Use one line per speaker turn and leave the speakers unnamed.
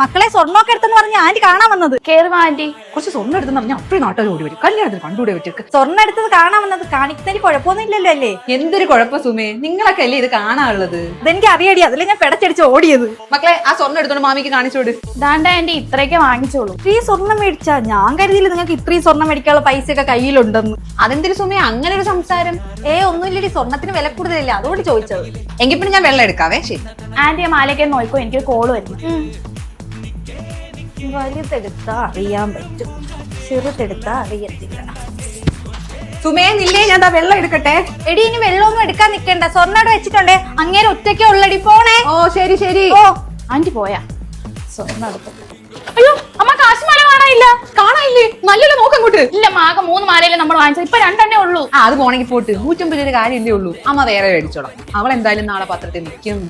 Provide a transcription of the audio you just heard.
മക്കളെ സ്വർണമൊക്കെ എടുത്തെന്ന് പറഞ്ഞ ആന്റി കാണാൻ വന്നത്.
കേറുവാ ആന്റി.
കുറച്ച് സ്വർണം എടുത്തെന്ന് പറഞ്ഞാൽ അപ്പഴും നാട്ടിൽ ഓടി വരും. കല്യാണത്തിന് കണ്ടുകൂടെ വെച്ചേക്ക്
സ്വർണം എടുത്തത് കാണാൻ വന്നത് കാണിക്കുന്നതിന് കുഴപ്പമൊന്നും ഇല്ലല്ലോ അല്ലേ?
എന്തൊരു കുഴപ്പം സുമേ? നിങ്ങളൊക്കെ അല്ലേ ഇത് കാണാനുള്ളത്?
ഇതെനിക്ക് അറിയടി. അതിലെ ഞാൻ പെടച്ചടിച്ച് ഓടിയത്.
മക്കളെ ആ സ്വർണം എടുത്തോണ്ട് മാമിക്ക് കാണിച്ചോട്.
ദാണ്ട ആന്റി ഇത്രയൊക്കെ വാങ്ങിച്ചോളൂ.
ഇത്രയും സ്വർണം മേടിച്ചാ ഞാൻ കരുതിയില്ല നിങ്ങൾക്ക് ഇത്രയും സ്വർണം മേടിക്കാനുള്ള പൈസ ഒക്കെ കയ്യിലുണ്ടെന്ന്.
അതെന്തൊരു സുമേ? അങ്ങനെ ഒരു സംസാരം.
ഏ ഒന്നുമില്ലടി. സ്വർണത്തിന് വില കൂടുതലല്ലേ. അതുകൊണ്ട് ചോദിച്ചത്.
എങ്കിൽ പിന്നെ ഞാൻ വെള്ളം എടുക്കാവേ? ശരി.
ആന്റി ആ മാലയ്ക്ക് നോക്കോ. എനിക്ക് കോൾ വരുന്നു.
വലുതെടുത്താ അറിയാൻ പറ്റും. ചെറുതെടുത്താ അറിയത്തില്ല.
സുമേ നില്ലേ? ഞാൻ വെള്ളം എടുക്കട്ടെ.
എടി ഇനി വെള്ളമൊന്നും എടുക്കാൻ നിക്കണ്ട. സ്വർണം അവിടെ വെച്ചിട്ടുണ്ടേ. അങ്ങേരെ ഒറ്റയ്ക്ക് ഉള്ളടി പോണേ.
ഓ ശരി ശരി.
ഓ
ആന്റി പോയാ.
സ്വർണ
അയ്യോ അമ്മ കാശുമാല കാണാനില്ല.
കാണാനില്ലേ? നല്ലല്ലോ നോക്കങ്ങോട്ട്
ഇല്ല മാക മൂന്ന് മാലയിലെ നമ്മൾ വാങ്ങിച്ചത്. ഇപ്പൊ രണ്ടെണ്ണേ ഉള്ളൂ.
ആ അത് പോണെങ്കിൽ പോട്ട്. നൂറ്റമ്പത് രൂപ കാര്യമില്ലേ ഉള്ളൂ. അമ്മ വേറെ മേടിച്ചോളാം. അവൾ എന്തായാലും നാളെ പത്രത്തിൽ നിൽക്കും.